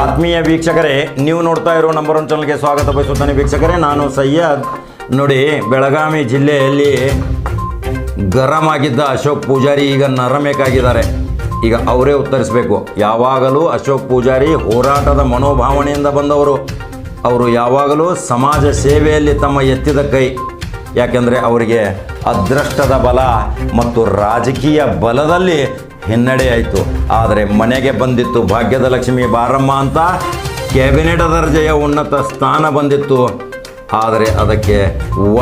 ಆತ್ಮೀಯ ವೀಕ್ಷಕರೇ, ನೀವು ನೋಡ್ತಾ ಇರೋ ನಂಬರ್ ಒನ್ ಚಾನಲ್ಗೆ ಸ್ವಾಗತ ಬಯಸುತ್ತಾನೆ ವೀಕ್ಷಕರೇ. ನಾನು ಸಯ್ಯದ್ ನೋಡಿ, ಬೆಳಗಾವಿ ಜಿಲ್ಲೆಯಲ್ಲಿ ಗರಂ ಆಗಿದ್ದ ಅಶೋಕ್ ಪೂಜಾರಿ ಈಗ ನರಮೇಕಾಗಿದ್ದಾರೆ. ಈಗ ಅವರೇ ಉತ್ತರಿಸಬೇಕು. ಯಾವಾಗಲೂ ಅಶೋಕ್ ಪೂಜಾರಿ ಹೋರಾಟದ ಮನೋಭಾವನೆಯಿಂದ ಬಂದವರು. ಅವರು ಯಾವಾಗಲೂ ಸಮಾಜ ಸೇವೆಯಲ್ಲಿ ತಮ್ಮ ಎತ್ತಿದ ಕೈ. ಯಾಕೆಂದರೆ ಅವರಿಗೆ ಅದೃಷ್ಟದ ಬಲ ಮತ್ತು ರಾಜಕೀಯ ಬಲದಲ್ಲಿ ಹಿನ್ನಡೆ ಆಯಿತು. ಆದರೆ ಮನೆಗೆ ಬಂದಿತ್ತು. ಭಾಗ್ಯದ ಲಕ್ಷ್ಮಿ ಬಾರಮ್ಮ ಅಂತ ಕ್ಯಾಬಿನೆಟ್ ದರ್ಜೆಯ ಉನ್ನತ ಸ್ಥಾನ ಬಂದಿತ್ತು. ಆದರೆ ಅದಕ್ಕೆ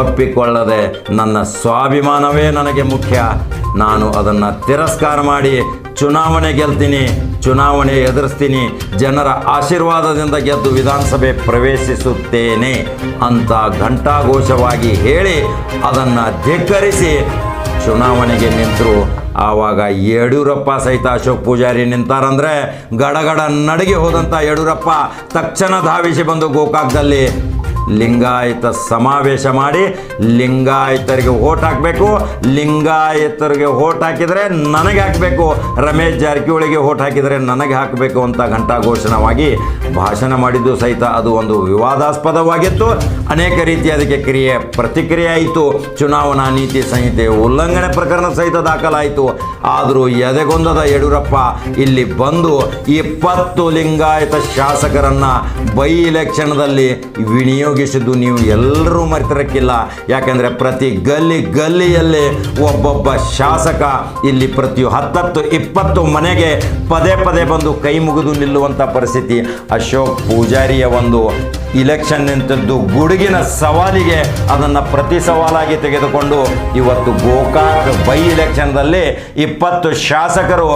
ಒಪ್ಪಿಕೊಳ್ಳದೆ ನನ್ನ ಸ್ವಾಭಿಮಾನವೇ ನನಗೆ ಮುಖ್ಯ. ನಾನು ಅದನ್ನು ತಿರಸ್ಕಾರ ಮಾಡಿ ಚುನಾವಣೆ ಗೆಲ್ತೀನಿ, ಚುನಾವಣೆ ಎದುರಿಸ್ತೀನಿ, ಜನರ ಆಶೀರ್ವಾದದಿಂದ ಗೆದ್ದು ವಿಧಾನಸಭೆ ಪ್ರವೇಶಿಸುತ್ತೇನೆ ಅಂತ ಘಂಟಾಘೋಷವಾಗಿ ಹೇಳಿ ಅದನ್ನು ಧಿಕ್ಕರಿಸಿ ಚುನಾವಣೆಗೆ ನಿಂತರು. ಆವಾಗ ಯಡಿಯೂರಪ್ಪ ಸಹಿತ ಅಶೋಕ್ ಪೂಜಾರಿ ನಿಂತಾರಂದ್ರೆ ಗಡಗಡ ನಡಗಿ ಹೋದಂಥ ಯಡಿಯೂರಪ್ಪ ತಕ್ಷಣ ಧಾವಿಸಿ ಬಂದು ಗೋಕಾಕ್ದಲ್ಲಿ ಲಿಂಗಾಯತ ಸಮಾವೇಶ ಮಾಡಿ ಲಿಂಗಾಯತರಿಗೆ ಓಟ್ ಹಾಕಬೇಕು. ಲಿಂಗಾಯತರಿಗೆ ಓಟ್ ಹಾಕಿದರೆ ನನಗೆ ಹಾಕಬೇಕು. ರಮೇಶ್ ಜಾರಕಿಹೊಳಿಗೆ ಓಟ್ ಹಾಕಿದರೆ ನನಗೆ ಹಾಕಬೇಕು ಅಂತ ಘಂಟಾಘೋಷಣವಾಗಿ ಭಾಷಣ ಮಾಡಿದ್ದು ಸಹಿತ ಅದು ಒಂದು ವಿವಾದಾಸ್ಪದವಾಗಿತ್ತು. ಅನೇಕ ರೀತಿಯ ಅದಕ್ಕೆ ಕ್ರಿಯೆ ಪ್ರತಿಕ್ರಿಯೆ ಆಯಿತು. ಚುನಾವಣಾ ನೀತಿ ಸಂಹಿತೆ ಉಲ್ಲಂಘನೆ ಪ್ರಕರಣ ಸಹಿತ ದಾಖಲಾಯಿತು. ಆದರೂ ಎದೆಗೊಂದದ ಯಡಿಯೂರಪ್ಪ ಇಲ್ಲಿ ಬಂದು ಇಪ್ಪತ್ತು ಲಿಂಗಾಯತ ಶಾಸಕರನ್ನು ಬೈ ಇಲೆಕ್ಷನ್ದಲ್ಲಿ ವಿನಿಯೋಗಿಸಿದ್ದು ನೀವು ಎಲ್ಲರೂ ಮರೆತಿರಕ್ಕಿಲ್ಲ. ಯಾಕಂದರೆ ಪ್ರತಿ ಗಲ್ಲಿ ಗಲ್ಲಿಯಲ್ಲಿ ಒಬ್ಬೊಬ್ಬ ಶಾಸಕ ಇಲ್ಲಿ ಪ್ರತಿ ಹತ್ತತ್ತು, ಇಪ್ಪತ್ತು ಮನೆಗೆ ಪದೇ ಪದೇ ಬಂದು ಕೈ ಮುಗಿದು ನಿಲ್ಲುವಂಥ ಪರಿಸ್ಥಿತಿ. ಅಶೋಕ್ ಪೂಜಾರಿಯ ಒಂದು ಇಲೆಕ್ಷನ್ ನಿಂತದ್ದು ಗುಡುಗಿನ ಸವಾಲಿಗೆ ಅದನ್ನು ಪ್ರತಿ ಸವಾಲಾಗಿ ತೆಗೆದುಕೊಂಡು ಇವತ್ತು ಗೋಕಾಕ್ ಬೈ ಇಲೆಕ್ಷನ್ದಲ್ಲಿ ಇಪ್ಪತ್ತು ಶಾಸಕರು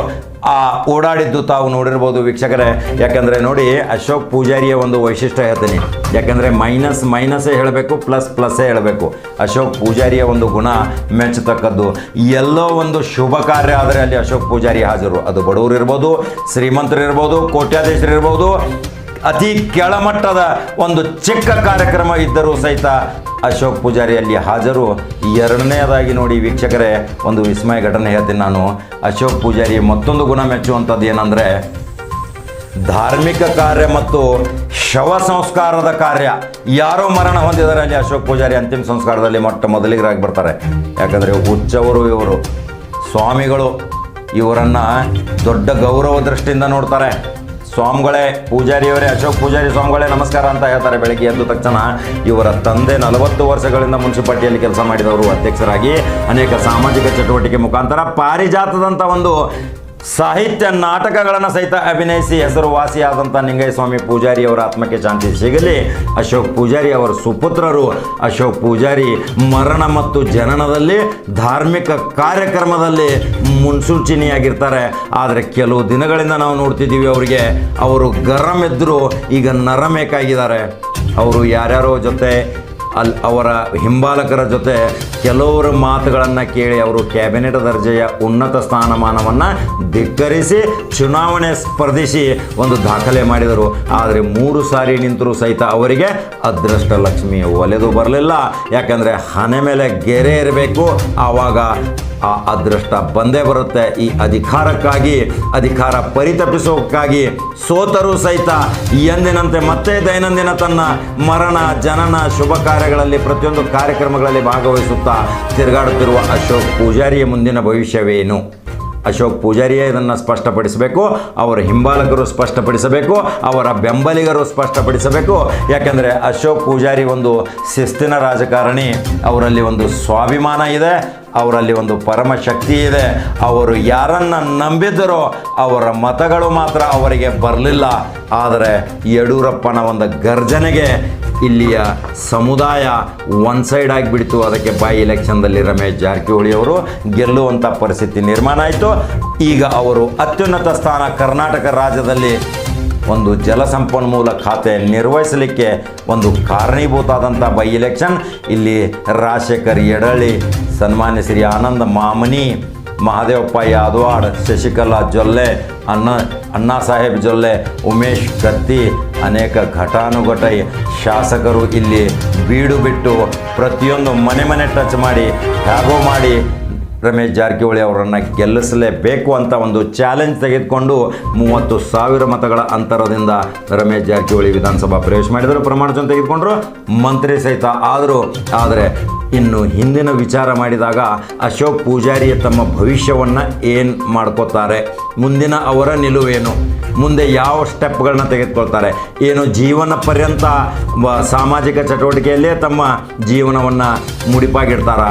ಆ, ಓಡಾಡಿದ್ದು ತಾವು ನೋಡಿರ್ಬೋದು ವೀಕ್ಷಕರೇ. ಯಾಕಂದರೆ ನೋಡಿ, ಅಶೋಕ್ ಪೂಜಾರಿಯ ಒಂದು ವೈಶಿಷ್ಟ್ಯ ಹೇಳ್ತೀನಿ. ಯಾಕಂದರೆ ಮೈನಸ್ ಮೈನಸ್ಸೇ ಹೇಳಬೇಕು ಪ್ಲಸ್ ಪ್ಲಸ್ಸೇ ಹೇಳಬೇಕು. ಅಶೋಕ್ ಪೂಜಾರಿಯ ಒಂದು ಗುಣ ಮೆಚ್ಚತಕ್ಕದ್ದು. ಎಲ್ಲೋ ಒಂದು ಶುಭ ಕಾರ್ಯ ಆದರೆ ಅಲ್ಲಿ ಅಶೋಕ್ ಪೂಜಾರಿ ಹಾಜರು. ಅದು ಬಡವರು ಇರ್ಬೋದು, ಶ್ರೀಮಂತರು ಇರ್ಬೋದು, ಕೋಟ್ಯಾಧೀಶರು ಇರ್ಬೋದು ಅತಿ ಕೆಳಮಟ್ಟದ ಒಂದು ಚಿಕ್ಕ ಕಾರ್ಯಕ್ರಮ ಇದ್ದರೂ ಸಹಿತ ಅಶೋಕ್ ಪೂಜಾರಿ ಅಲ್ಲಿ ಹಾಜರು. ಎರಡನೇದಾಗಿ ನೋಡಿ ವೀಕ್ಷಕರೇ, ಒಂದು ವಿಸ್ಮಯ ಘಟನೆ ಹೇಳ್ತೀನಿ ನಾನು. ಅಶೋಕ್ ಪೂಜಾರಿ ಮತ್ತೊಂದು ಗುಣ ಮೆಚ್ಚುವಂಥದ್ದು ಏನಂದರೆ, ಧಾರ್ಮಿಕ ಕಾರ್ಯ ಮತ್ತು ಶವ ಸಂಸ್ಕಾರದ ಕಾರ್ಯ. ಯಾರೋ ಮರಣ ಹೊಂದಿದ್ದಾರೆ ಅಲ್ಲಿ ಅಶೋಕ್ ಪೂಜಾರಿ ಅಂತಿಮ ಸಂಸ್ಕಾರದಲ್ಲಿ ಮೊಟ್ಟ ಮೊದಲಿಗರಾಗಿ ಬರ್ತಾರೆ. ಯಾಕಂದರೆ ಹುಚ್ಚವರು ಇವರು. ಸ್ವಾಮಿಗಳು ಇವರನ್ನು ದೊಡ್ಡ ಗೌರವ ದೃಷ್ಟಿಯಿಂದ ನೋಡ್ತಾರೆ. ಸ್ವಾಮಿಗಳೇ, ಪೂಜಾರಿಯವರೇ, ಅಶೋಕ್ ಪೂಜಾರಿ ಸ್ವಾಮಿಗಳೇ, ನಮಸ್ಕಾರ ಅಂತ ಹೇಳ್ತಾರೆ ಬೆಳಗ್ಗೆ ಎದ್ದ ತಕ್ಷಣ. ಇವರ ತಂದೆ ನಲವತ್ತು ವರ್ಷಗಳಿಂದ ಮುನ್ಸಿಪಾಲ್ಟಿಯಲ್ಲಿ ಕೆಲಸ ಮಾಡಿದವರು ಅಧ್ಯಕ್ಷರಾಗಿ ಅನೇಕ ಸಾಮಾಜಿಕ ಚಟುವಟಿಕೆ ಮುಖಾಂತರ ಪಾರಿಜಾತದಂಥ ಒಂದು ಸಾಹಿತ್ಯ ನಾಟಕಗಳನ್ನು ಸಹಿತ ಅಭಿನಯಿಸಿ ಹೆಸರುವಾಸಿಯಾದಂಥ ನಿಂಗಯ್ಯಸ್ವಾಮಿ ಪೂಜಾರಿ ಅವರ ಆತ್ಮಕ್ಕೆ ಶಾಂತಿ ಸಿಗಲಿ. ಅಶೋಕ್ ಪೂಜಾರಿ ಅವರ ಸುಪುತ್ರರು, ಅಶೋಕ್ ಪೂಜಾರಿ ಮರಣ ಮತ್ತು ಜನನದಲ್ಲಿ, ಧಾರ್ಮಿಕ ಕಾರ್ಯಕ್ರಮದಲ್ಲಿ ಮುನ್ಸೂಚನೆಯಾಗಿರ್ತಾರೆ. ಆದರೆ ಕೆಲವು ದಿನಗಳಿಂದ ನಾವು ನೋಡ್ತಿದ್ದೀವಿ ಅವರಿಗೆ. ಅವರು ಗರಂ ಇದ್ದರೂ ಈಗ ನರಮೇಕಾಗಿದ್ದಾರೆ. ಅವರು ಯಾರ್ಯಾರೋ ಜೊತೆ ಅಲ್ಲಿ ಅವರ ಹಿಂಬಾಲಕರ ಜೊತೆ ಕೆಲವರ ಮಾತುಗಳನ್ನು ಕೇಳಿ ಅವರು ಕ್ಯಾಬಿನೆಟ್ ದರ್ಜೆಯ ಉನ್ನತ ಸ್ಥಾನಮಾನವನ್ನು ಧಿಕ್ಕರಿಸಿ ಚುನಾವಣೆ ಸ್ಪರ್ಧಿಸಿ ಒಂದು ದಾಖಲೆ ಮಾಡಿದರು. ಆದರೆ ಮೂರು ಸಾರಿ ನಿಂತರೂ ಸಹಿತ ಅವರಿಗೆ ಅದೃಷ್ಟ ಲಕ್ಷ್ಮಿ ಒಲೆದು ಬರಲಿಲ್ಲ. ಯಾಕಂದರೆ ಹಣೆ ಮೇಲೆ ಗೆರೆ ಇರಬೇಕು. ಆವಾಗ ಆ ಅದೃಷ್ಟ ಬಂದೇ ಬರುತ್ತೆ ಈ ಅಧಿಕಾರಕ್ಕಾಗಿ, ಅಧಿಕಾರ ಪರಿತಪಿಸೋಕ್ಕಾಗಿ. ಸೋತರೂ ಸಹಿತ ಎಂದಿನಂತೆ ಮತ್ತೆ ದೈನಂದಿನ ತನ್ನ ಮರಣ, ಜನನ, ಶುಭ ಕಾರ್ಯಗಳಲ್ಲಿ ಪ್ರತಿಯೊಂದು ಕಾರ್ಯಕ್ರಮಗಳಲ್ಲಿ ಭಾಗವಹಿಸುತ್ತಾ ತಿರುಗಾಡುತ್ತಿರುವ ಅಶೋಕ್ ಪೂಜಾರಿಯ ಮುಂದಿನ ಭವಿಷ್ಯವೇನು? ಅಶೋಕ್ ಪೂಜಾರಿಯೇ ಇದನ್ನು ಸ್ಪಷ್ಟಪಡಿಸಬೇಕು, ಅವರ ಹಿಂಬಾಲಕರು ಸ್ಪಷ್ಟಪಡಿಸಬೇಕು, ಅವರ ಬೆಂಬಲಿಗರು ಸ್ಪಷ್ಟಪಡಿಸಬೇಕು. ಯಾಕೆಂದರೆ ಅಶೋಕ್ ಪೂಜಾರಿ ಒಂದು ಶಿಸ್ತಿನ ರಾಜಕಾರಣಿ, ಅವರಲ್ಲಿ ಒಂದು ಸ್ವಾಭಿಮಾನ ಇದೆ ಅವರಲ್ಲಿ ಒಂದು ಪರಮ ಶಕ್ತಿ ಇದೆ. ಅವರು ಯಾರನ್ನು ನಂಬಿದ್ದರೋ ಅವರ ಮತಗಳು ಮಾತ್ರ ಅವರಿಗೆ ಬರಲಿಲ್ಲ. ಆದರೆ ಯಡಿಯೂರಪ್ಪನ ಒಂದು ಗರ್ಜನೆಗೆ ಇಲ್ಲಿಯ ಸಮುದಾಯ ಒನ್ ಸೈಡ್ ಆಗಿಬಿಡ್ತು. ಅದಕ್ಕೆ ಬೈ ಇಲೆಕ್ಷನ್ದಲ್ಲಿ ರಮೇಶ್ ಜಾರಕಿಹೊಳಿ ಅವರು ಗೆಲ್ಲುವಂಥ ಪರಿಸ್ಥಿತಿ ನಿರ್ಮಾಣ ಆಯಿತು. ಈಗ ಅವರು ಅತ್ಯುನ್ನತ ಸ್ಥಾನ ಕರ್ನಾಟಕ ರಾಜ್ಯದಲ್ಲಿ ಒಂದು ಜಲಸಂಪನ್ಮೂಲ ಖಾತೆ ನಿರ್ವಹಿಸಲಿಕ್ಕೆ ಒಂದು ಕಾರಣೀಭೂತಾದಂಥ ಬೈ ಎಲೆಕ್ಷನ್ ಇಲ್ಲಿ ರಾಜಶೇಖರ್ ಯಡಳ್ಳಿ ಸನ್ಮಾನ್ಯ ಶ್ರೀ ಆನಂದ ಮಾಮನಿ, ಮಹಾದೇವಪ್ಪ ಯಾದವಾಡ್, ಶಶಿಕಲಾ ಜೊಲ್ಲೆ ಅಣ್ಣ ಅಣ್ಣಾ ಸಾಹೇಬ್ ಜೊಲ್ಲೆ, ಉಮೇಶ್ ಕತ್ತಿ ಅನೇಕ ಘಟಾನುಘಟ ಶಾಸಕರು ಇಲ್ಲಿ ಬೀಡು ಬಿಟ್ಟು ಪ್ರತಿಯೊಂದು ಮನೆ ಮನೆ ಟಚ್ ಮಾಡಿ ಹ್ಯಾಗೋ ಮಾಡಿ ರಮೇಶ್ ಜಾರಕಿಹೊಳಿ ಅವರನ್ನು ಗೆಲ್ಲಿಸಲೇಬೇಕು ಅಂತ ಒಂದು ಚಾಲೆಂಜ್ ತೆಗೆದುಕೊಂಡು ಮೂವತ್ತು ಸಾವಿರ ಮತಗಳ ಅಂತರದಿಂದ ರಮೇಶ್ ಜಾರಕಿಹೊಳಿ ವಿಧಾನಸಭಾ ಪ್ರವೇಶ ಮಾಡಿದರು. ಪ್ರಮಾಣ ಚಂದ ತೆಗೆದುಕೊಂಡ್ರು. ಮಂತ್ರಿ ಸಹಿತ ಆದರೂ. ಆದರೆ ಇನ್ನು ಹಿಂದಿನ ವಿಚಾರ ಮಾಡಿದಾಗ ಅಶೋಕ್ ಪೂಜಾರಿ ತಮ್ಮ ಭವಿಷ್ಯವನ್ನು ಏನು ಮಾಡ್ಕೋತಾರೆ? ಮುಂದಿನ ಅವರ ನಿಲುವೇನು? ಮುಂದೆ ಯಾವ ಸ್ಟೆಪ್ಗಳನ್ನ ತೆಗೆದುಕೊಳ್ತಾರೆ? ಏನು ಜೀವನ ಪರ್ಯಂತ ಸಾಮಾಜಿಕ ಚಟುವಟಿಕೆಯಲ್ಲೇ ತಮ್ಮ ಜೀವನವನ್ನು ಮುಡಿಪಾಗಿಡ್ತಾರ?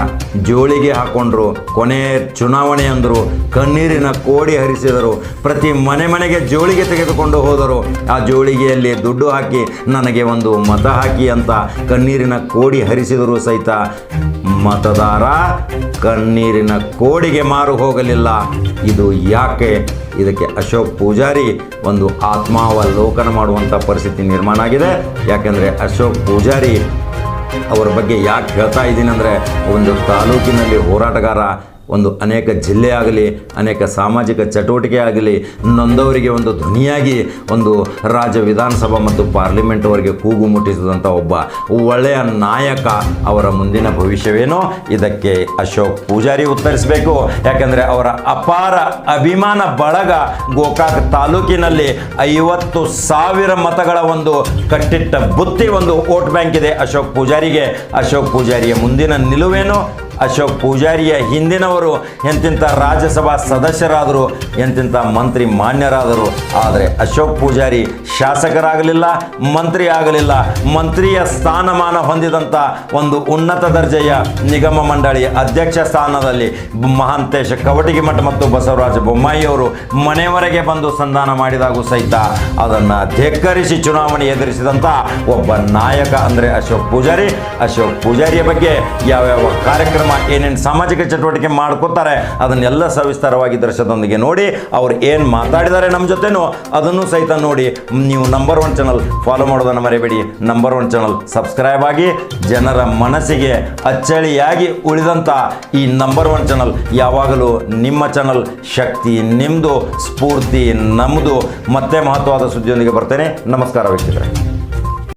ಜೋಳಿಗೆ ಹಾಕೊಂಡ್ರು. ಕೊನೆ ಚುನಾವಣೆ ಅಂದರು ಕಣ್ಣೀರಿನ ಕೋಡಿ ಹರಿಸಿದರು. ಪ್ರತಿ ಮನೆ ಮನೆಗೆ ಜೋಳಿಗೆ ತೆಗೆದುಕೊಂಡು ಹೋದರು. ಆ ಜೋಳಿಗೆಯಲ್ಲಿ ದುಡ್ಡು ಹಾಕಿ ನನಗೆ ಒಂದು ಮತ ಹಾಕಿ ಅಂತ ಕಣ್ಣೀರಿನ ಕೋಡಿ ಹರಿಸಿದರು ಸಹಿತ ಮತದಾರ ಕಣ್ಣೀರಿನ ಕೋಡಿಗೆ ಮಾರು ಹೋಗಲಿಲ್ಲ. ಇದು ಯಾಕೆ? ಇದಕ್ಕೆ ಅಶೋಕ್ ಪೂಜಾರಿ ಒಂದು ಆತ್ಮಾವಲೋಕನ ಮಾಡುವಂಥ ಪರಿಸ್ಥಿತಿ ನಿರ್ಮಾಣ ಆಗಿದೆ. ಯಾಕೆಂದರೆ ಅಶೋಕ್ ಪೂಜಾರಿ ಅವರ ಬಗ್ಗೆ ಯಾಕೆ ಹೇಳ್ತಾ ಇದ್ದೀನಿ ಅಂದರೆ, ಒಂದು ತಾಲೂಕಿನಲ್ಲಿ ಹೋರಾಟಗಾರ ಒಂದು ಅನೇಕ ಜಿಲ್ಲೆ ಆಗಲಿ, ಅನೇಕ ಸಾಮಾಜಿಕ ಚಟುವಟಿಕೆ ಆಗಲಿ, ನೊಂದವರಿಗೆ ಒಂದು ಧ್ವನಿಯಾಗಿ ಒಂದು ರಾಜ್ಯ ವಿಧಾನಸಭಾ ಮತ್ತು ಪಾರ್ಲಿಮೆಂಟ್ವರೆಗೆ ಕೂಗು ಮುಟ್ಟಿಸಿದಂಥ ಒಬ್ಬ ಒಳ್ಳೆಯ ನಾಯಕ ಅವರ ಮುಂದಿನ ಭವಿಷ್ಯವೇನೋ? ಇದಕ್ಕೆ ಅಶೋಕ್ ಪೂಜಾರಿ ಉತ್ತರಿಸಬೇಕು. ಯಾಕೆಂದರೆ ಅವರ ಅಪಾರ ಅಭಿಮಾನ ಬಳಗ ಗೋಕಾಕ್ ತಾಲೂಕಿನಲ್ಲಿ ಐವತ್ತು ಸಾವಿರ ಮತಗಳ ಒಂದು ಕಟ್ಟಿಟ್ಟ ಬುತ್ತಿ ಒಂದು ವೋಟ್ ಬ್ಯಾಂಕ್ ಇದೆ ಅಶೋಕ್ ಪೂಜಾರಿಗೆ. ಅಶೋಕ್ ಪೂಜಾರಿಯ ಮುಂದಿನ ನಿಲುವೇನು? ಅಶೋಕ್ ಪೂಜಾರಿಯ ಹಿಂದಿನವರು ಎಂತಿಂಥ ರಾಜ್ಯಸಭಾ ಸದಸ್ಯರಾದರು ಎಂತಿಂಥ ಮಂತ್ರಿ ಮಾನ್ಯರಾದರು. ಆದರೆ ಅಶೋಕ್ ಪೂಜಾರಿ ಶಾಸಕರಾಗಲಿಲ್ಲ, ಮಂತ್ರಿ ಆಗಲಿಲ್ಲ. ಮಂತ್ರಿಯ ಸ್ಥಾನಮಾನ ಹೊಂದಿದಂಥ ಒಂದು ಉನ್ನತ ದರ್ಜೆಯ ನಿಗಮ ಮಂಡಳಿ ಅಧ್ಯಕ್ಷ ಸ್ಥಾನದಲ್ಲಿ ಮಹಾಂತೇಶ ಕವಟಗಿಮಠ ಮತ್ತು ಬಸವರಾಜ ಬೊಮ್ಮಾಯಿಯವರು ಮನೆಯವರೆಗೆ ಬಂದು ಸಂಧಾನ ಮಾಡಿದಾಗೂ ಸಹಿತ ಅದನ್ನು ಧಿಕ್ಕರಿಸಿ ಚುನಾವಣೆ ಎದುರಿಸಿದಂಥ ಒಬ್ಬ ನಾಯಕ ಅಂದರೆ ಅಶೋಕ್ ಪೂಜಾರಿ. ಅಶೋಕ್ ಪೂಜಾರಿಯ ಬಗ್ಗೆ ಯಾವ್ಯಾವ ಕಾರ್ಯಕ್ರಮ ಏನೇನು ಸಾಮಾಜಿಕ ಚಟುವಟಿಕೆ ಮಾಡ್ಕೋತಾರೆ, ಅದನ್ನೆಲ್ಲ ಸವಿಸ್ತಾರವಾಗಿ ದರ್ಶನದೊಂದಿಗೆ ನೋಡಿ, ಅವ್ರು ಏನು ಮಾತಾಡಿದ್ದಾರೆ ನಮ್ಮ ಜೊತೆನೂ ಅದನ್ನು ಸಹಿತ ನೋಡಿ, ನೀವು ನಂಬರ್ ಒನ್ ಚಾನಲ್ ಫಾಲೋ ಮಾಡೋದನ್ನು ಮರಿಬೇಡಿ. ನಂಬರ್ ಒನ್ ಚಾನಲ್ ಸಬ್ಸ್ಕ್ರೈಬ್ ಆಗಿ, ಜನರ ಮನಸ್ಸಿಗೆ ಅಚ್ಚಳಿಯಾಗಿ ಉಳಿದಂಥ ಈ ನಂಬರ್ ಒನ್ ಚಾನಲ್ ಯಾವಾಗಲೂ ನಿಮ್ಮ ಚಾನಲ್ ಶಕ್ತಿ ನಿಮ್ಮದು ಸ್ಫೂರ್ತಿ ನಮ್ಮದು ಮತ್ತೆ ಮಹತ್ವವಾದ ಸುದ್ದಿಯೊಂದಿಗೆ ಬರ್ತೇನೆ. ನಮಸ್ಕಾರ ವೀಕ್ಷಕರೇ.